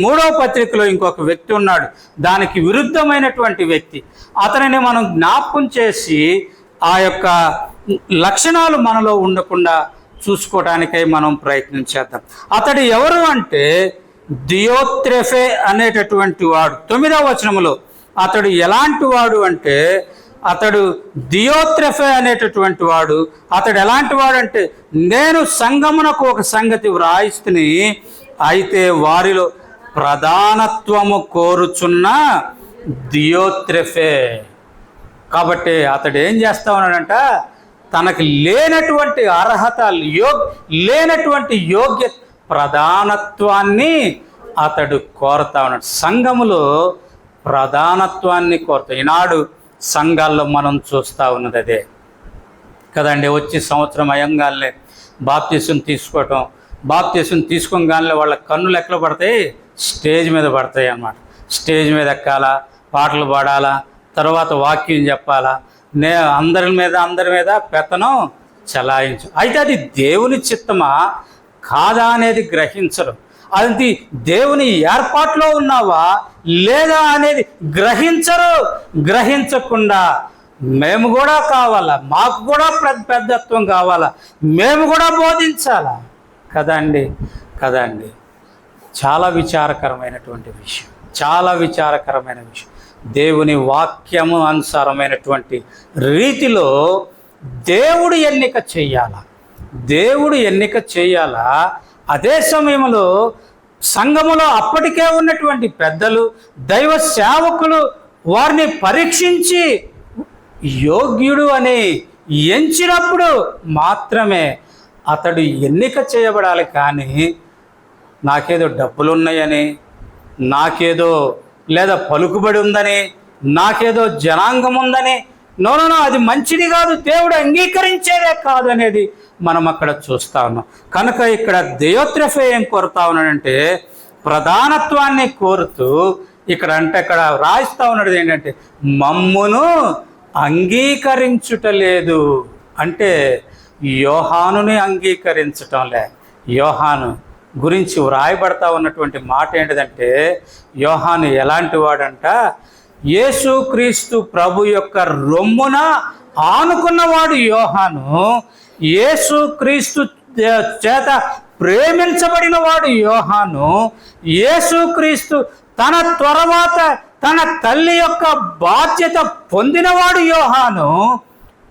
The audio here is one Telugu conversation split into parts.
మూడో పత్రికలో ఇంకొక వ్యక్తి ఉన్నాడు. దానికి విరుద్ధమైనటువంటి వ్యక్తి. అతనిని మనం జ్ఞాపకం చేసి ఆ యొక్క లక్షణాలు మనలో ఉండకుండా చూసుకోవడానికై మనం ప్రయత్నం చేద్దాం. అతడు ఎవరు అంటే దియోత్రెఫే అనేటటువంటి వాడు. తొమ్మిదవ వచనములో అతడు ఎలాంటి వాడు అంటే అతడు దియోత్రెఫే అనేటటువంటి వాడు. అతడు ఎలాంటి వాడు అంటే నేను సంగమునకు ఒక సంగతి వ్రాయిస్తుని అయితే వారిలో ప్రధానత్వము కోరుచున్న దియోత్రెఫే కాబట్టి అతడు ఏం చేస్తా ఉన్నాడంట తనకి లేనటువంటి అర్హత యో లేనటువంటి యోగ్య ప్రధానత్వాన్ని అతడు కోరుతా ఉన్నాడు. సంఘములో ప్రధానత్వాన్ని కోరుతా. ఈనాడు సంఘాల్లో మనం చూస్తూ ఉన్నది అదే. కదండి వచ్చి సంవత్సరం అయ్యంగానే బాప్తీసుని తీసుకోవటం బాప్తీసం తీసుకోగానే వాళ్ళ కన్నులు ఎక్కడ పడతాయి? స్టేజ్ మీద పడతాయి అన్నమాట. స్టేజ్ మీద ఎక్కాలా పాటలు పాడాలా తర్వాత వాక్యం చెప్పాలా నే అందరి మీద అందరి మీద పెత్తనం చలాయించు. అయితే అది దేవుని చిత్తమా? కాదా అనేది గ్రహించరు. అది దేవుని ఏర్పాట్లో ఉన్నావా? లేదా అనేది గ్రహించరు. గ్రహించకుండా మేము కూడా కావాలా? మాకు కూడా పెద్ద పెద్దత్వం కావాలా? మేము కూడా బోధించాలా? కదండి కదండి. చాలా విచారకరమైనటువంటి విషయం. చాలా విచారకరమైన విషయం. దేవుని వాక్యము అనుసారమైనటువంటి రీతిలో దేవుడు ఎన్నిక చేయాలా? దేవుడు ఎన్నిక చేయాలా? అదే సమయంలో సంఘములో అప్పటికే ఉన్నటువంటి పెద్దలు దైవ సేవకులు వారిని పరీక్షించి యోగ్యుడు అని ఎంచినప్పుడు మాత్రమే అతడు ఎన్నిక చేయబడాలి కానీ నాకేదో డబ్బులు ఉన్నాయని నాకేదో లేదా పలుకుబడి ఉందని నాకేదో జనాంగం ఉందని నోనో అది మంచిది కాదు దేవుడు అంగీకరించేదే కాదు అనేది మనం అక్కడ చూస్తా ఉన్నాం. కనుక ఇక్కడ దేయోత్రఫే ఏం కోరుతా ఉన్నాడంటే ప్రధానత్వాన్ని కోరుతూ ఇక్కడ అంటే ఇక్కడ రాయిస్తా ఉన్నాడు ఏంటంటే మమ్మును అంగీకరించుటలేదు. అంటే యోహానుని అంగీకరించటం లే. యోహాను గురించి వ్రాయబడతా ఉన్నటువంటి మాట ఏంటిదంటే యోహాను ఎలాంటి వాడంట యేసుక్రీస్తు ప్రభు యొక్క రొమ్మున ఆనుకున్నవాడు యోహాను. యేసుక్రీస్తు చేత ప్రేమించబడిన వాడు యోహాను యేసుక్రీస్తు తన తర్వాత తన తల్లి యొక్క బాధ్యత పొందినవాడు యోహాను.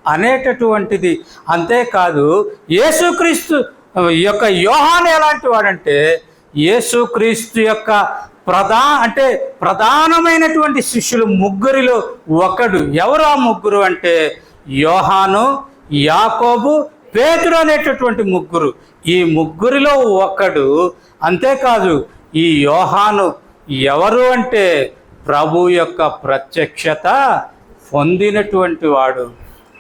అనేటటువంటిది అంతేకాదు యేసుక్రీస్తు ఈ యొక్క యోహాను ఎలాంటి వాడంటే యేసుక్రీస్తు యొక్క ప్రధా అంటే ప్రధానమైనటువంటి శిష్యులు ముగ్గురిలో ఒకడు. ఎవరు ఆ ముగ్గురు అంటే యోహాను యాకోబు పేతురు అనేటటువంటి ముగ్గురు. ఈ ముగ్గురిలో ఒకడు. అంతేకాదు ఈ యోహాను ఎవరు అంటే ప్రభు యొక్క ప్రత్యక్షత పొందినటువంటి వాడు.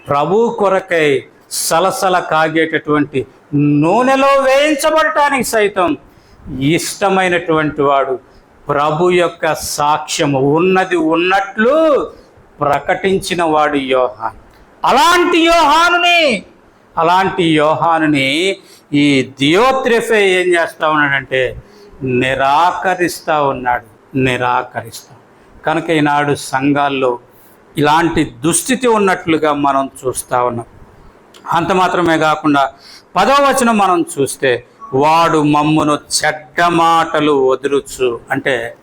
ప్రభు కొరకై సలసల కాగేటటువంటి నూనెలో వేయించబడటానికి సైతం ఇష్టమైనటువంటి వాడు ప్రభు యొక్క సాక్ష్యము ఉన్నది ఉన్నట్లు ప్రకటించిన వాడు యోహాన్. అలాంటి యోహానుని అలాంటి యోహానుని ఈ దియోత్రిఫే ఏం చేస్తా ఉన్నాడంటే నిరాకరిస్తూ ఉన్నాడు నిరాకరిస్తా. కనుక ఈనాడు సంఘాల్లో ఇలాంటి దుస్థితి ఉన్నట్లుగా మనం చూస్తూ ఉన్నాం. అంత మాత్రమే కాకుండా పదవ వచనం మనం చూస్తే వాడు మమ్మును చెడ్డ మాటలు వదులుచు. అంటే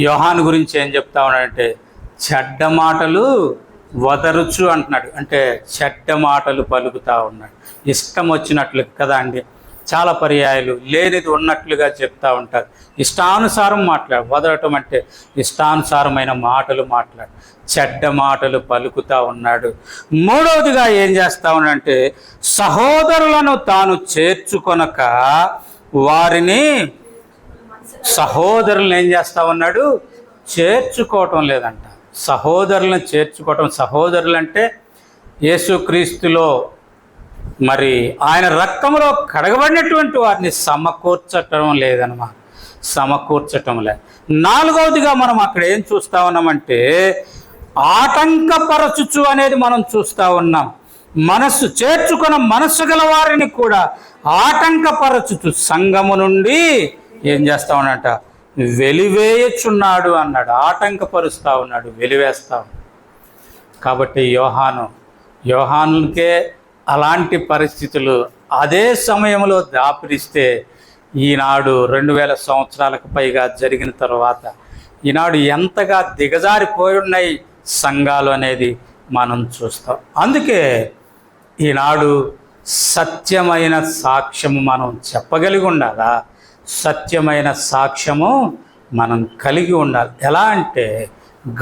యోహాన్ గురించి ఏం చెప్తా ఉన్నాడంటే చెడ్డ మాటలు వదరుచు అంటున్నాడు. అంటే చెడ్డ మాటలు పలుకుతా ఉన్నాడు. ఇష్టం వచ్చినట్లు కదా అండి. చాలా పర్యాయాలు లేనిది ఉన్నట్లుగా చెప్తా ఉంటారు. ఇష్టానుసారం మాట్లాడు వదలటం అంటే ఇష్టానుసారమైన మాటలు మాట్లాడు. చెడ్డ మాటలు పలుకుతా ఉన్నాడు. మూడవదిగా ఏం చేస్తా ఉన్నాడంటే సహోదరులను తాను చేర్చుకొనక వారిని సహోదరులను ఏం చేస్తా ఉన్నాడు? చేర్చుకోవటం లేదంట. సహోదరులను చేర్చుకోవటం సహోదరులంటే యేసుక్రీస్తులో మరి ఆయన రక్తంలో కడగబడినటువంటి వారిని సమకూర్చటం లేదన్నమాట. సమకూర్చటం లేదు నాలుగవదిగా మనం అక్కడ ఏం చూస్తా ఉన్నామంటే ఆటంకపరచుచు అనేది మనం చూస్తా ఉన్నాం. మనస్సు చేర్చుకున్న మనస్సు గల వారిని కూడా ఆటంకపరచుచు సంఘము నుండి ఏం చేస్తా ఉన్నట వెలివేయచున్నాడు అన్నాడు. ఆటంకపరుస్తా ఉన్నాడు వెలివేస్తా కాబట్టి యోహాను యోహానులకే అలాంటి పరిస్థితులు అదే సమయంలో దాపిరిస్తే ఈనాడు రెండు వేల సంవత్సరాలకు పైగా జరిగిన తర్వాత ఈనాడు ఎంతగా దిగజారిపోయి ఉన్నాయి సంఘాలు అనేది మనం చూస్తాం. అందుకే ఈనాడు సత్యమైన సాక్ష్యము మనం చెప్పగలిగి ఉండాలా? సత్యమైన సాక్ష్యము మనం కలిగి ఉండాలి. ఎలా అంటే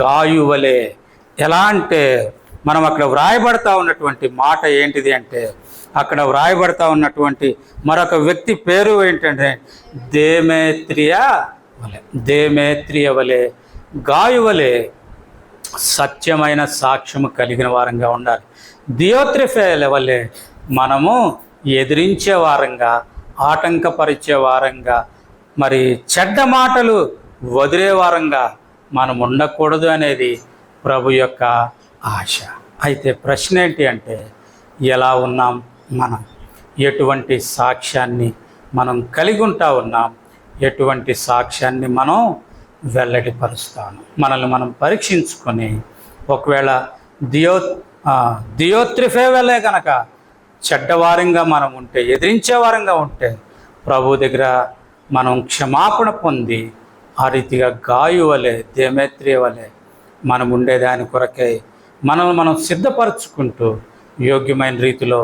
గాయువలే. ఎలా అంటే మనం అక్కడ వ్రాయబడతా ఉన్నటువంటి మాట ఏంటిది అంటే అక్కడ వ్రాయబడతా ఉన్నటువంటి మరొక వ్యక్తి పేరు ఏంటంటే దేమేత్రియ వలె దేమేత్రియ వలె గాయువలే సత్యమైన సాక్ష్యము కలిగిన వారంగా ఉండాలి. దియోత్రిఫేల వలె మనము ఎదిరించే వారంగా ఆటంకపరిచే వారంగా మరి చెడ్డ మాటలు వదిలే వారంగా మనం ఉండకూడదు అనేది ప్రభు యొక్క ఆశ. అయితే ప్రశ్న ఏంటి అంటే ఎలా ఉన్నాం మనం? ఎటువంటి సాక్ష్యాన్ని మనం కలిగి ఉంటా ఉన్నాం? ఎటువంటి సాక్ష్యాన్ని మనం వెల్లడిపరుస్తాను? మనల్ని మనం పరీక్షించుకొని ఒకవేళ దియో ఆ, దియోత్రిఫే వెళ్ళే కనుక చెడ్డవారంగా మనం ఉంటే ఎదిరించేవారంగా ఉంటే ప్రభు దగ్గర మనం క్షమాపణ పొంది ఆ రీతిగా గాయు వలె దేమేత్రి వలె మనం ఉండేదాని కొరకై మనల్ని మనం సిద్ధపరచుకుంటూ యోగ్యమైన రీతిలో